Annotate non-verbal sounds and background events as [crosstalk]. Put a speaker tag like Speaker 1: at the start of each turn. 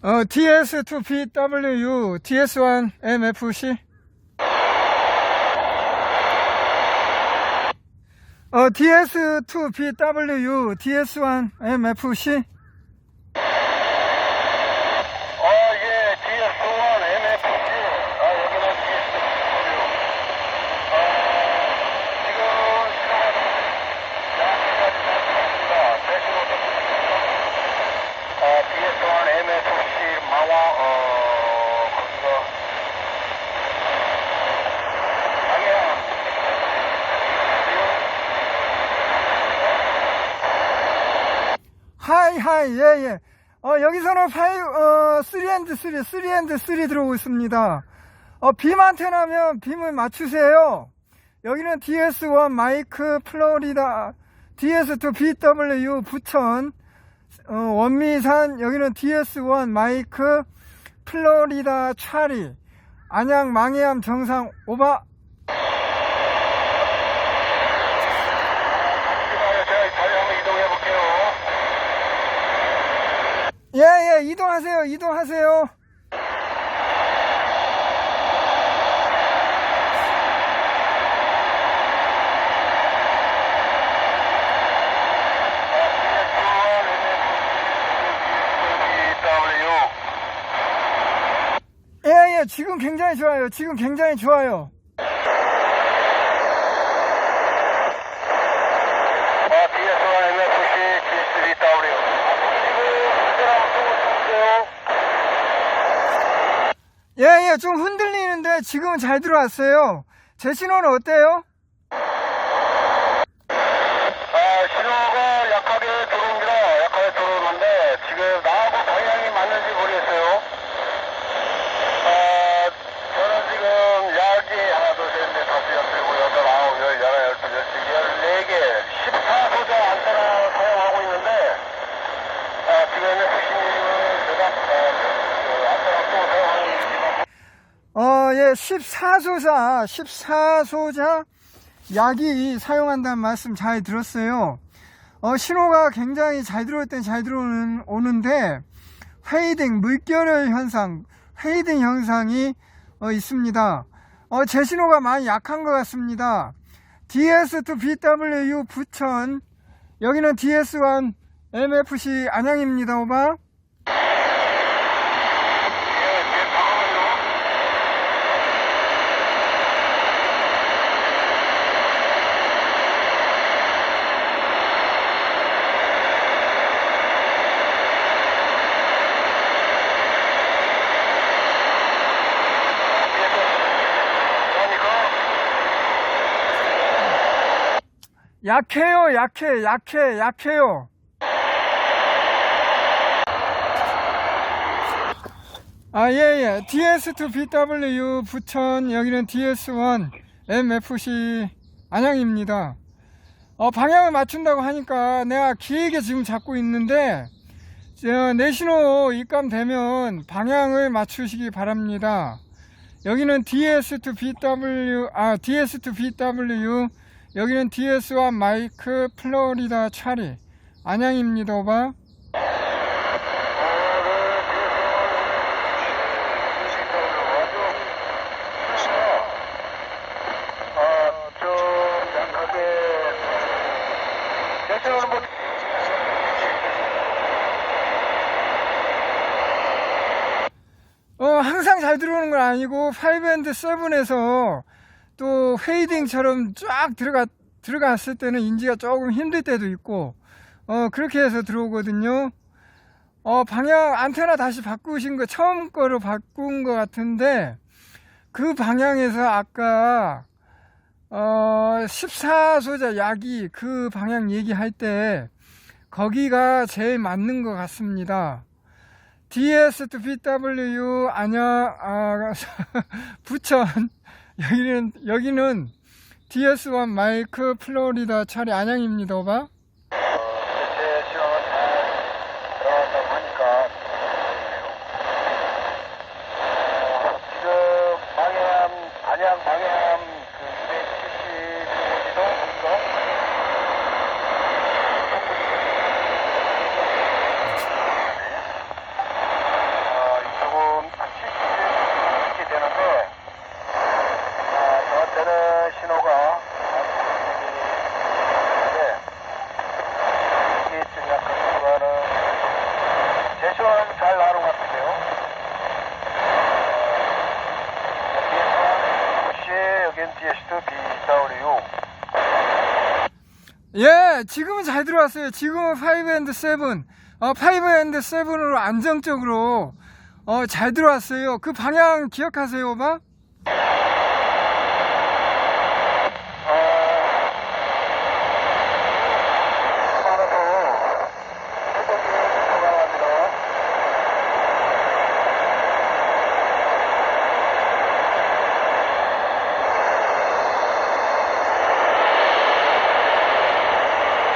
Speaker 1: 어, DS2PW, DS1MFC. 어, DS2PW, DS1MFC.
Speaker 2: 어, 예, DS1 MFC. 아, 여기는 DS2W. 어, 지금 시간은 양쪽까지 잘습니다 대신으로 어, DS1 MFC 마와, 어, 거기서 방향.
Speaker 1: 하이, 하이, 예, 예. 어, 여기서는 5, 어, 3&3, 3&3 들어오고 있습니다. 어, 빔 안테나면 빔을 맞추세요. 여기는 DS1 마이크 플로리다, DS2 BW 부천, 어, 원미산, 여기는 DS1 마이크 플로리다 차리, 안양 망해암 정상 오바,
Speaker 2: 잠시만요. 제가 다시 한번 이동해 볼게요.
Speaker 1: 예, 이동하세요, 이동하세요. 예, 예, 지금 굉장히 좋아요. 지금 굉장히 좋아요. 예, 예, 좀 흔들리는데 지금은 잘 들어왔어요. 제 신호는 어때요?
Speaker 2: 신호가 약하게 들어옵니다. 약하게 들어오는데 지금 나하고 방향이 맞는지 모르겠어요. 아, 저는 지금 약이 하나, 둘, 셋, 넷, 다섯, 여섯, 일곱, 여덟, 아홉, 열, 열하나, 열둘, 열세, 열네 개, 14소자 안테나 사용하고 있는데 아, 지금은 핵심은 제가 아, 그 안테나 또 사용하고 있지만
Speaker 1: 어, 예, 14소자, 14소자 약이 사용한다는 말씀 잘 들었어요. 어, 신호가 굉장히 잘 들어올 땐 잘 들어오는, 오는데, 페이딩, 물결의 현상, 페이딩 현상이 어, 있습니다. 어, 제 신호가 많이 약한 것 같습니다. DS2BW 부천, 여기는 DS1 MFC 안양입니다. 오바. 약해요, 약해, 약해, 약해요. 아, 예, 예. DS2BW 부천, 여기는 DS1 MFC 안양입니다. 어, 방향을 맞춘다고 하니까 내가 길게 지금 잡고 있는데, 저, 내 신호 입감되면 방향을 맞추시기 바랍니다. 여기는 DS2BW, 아, DS2BW, 여기는 DS1 마이크 플로리다 차리, 안양입니다, 오바. 어, 항상 잘 들어오는 건 아니고 5&, 7에서 또 페이딩처럼 쫙 들어가, 들어갔을 때는 인지가 조금 힘들 때도 있고, 어, 그렇게 해서 들어오거든요. 어, 방향, 안테나 다시 바꾸신 거, 처음 거로 바꾼 것 같은데, 그 방향에서 아까, 어, 14소자 약이 그 방향 얘기할 때, 거기가 제일 맞는 것 같습니다. DS2BW 안양 아, [laughs] 부천 여기는 여기는 DS1 마이크 플로리다 차례 안양입니다. 오바.
Speaker 2: 제 시간은 잘 들어간다고 하니까 어, 지금 방향 안양 방향 그 270도인가? 어, 아겐티에스트 BW
Speaker 1: 예, 지금은 잘 들어왔어요. 지금은 5 7, 어, 5 7으로 안정적으로, 어, 잘 들어왔어요. 그 방향 기억하세요, 봐?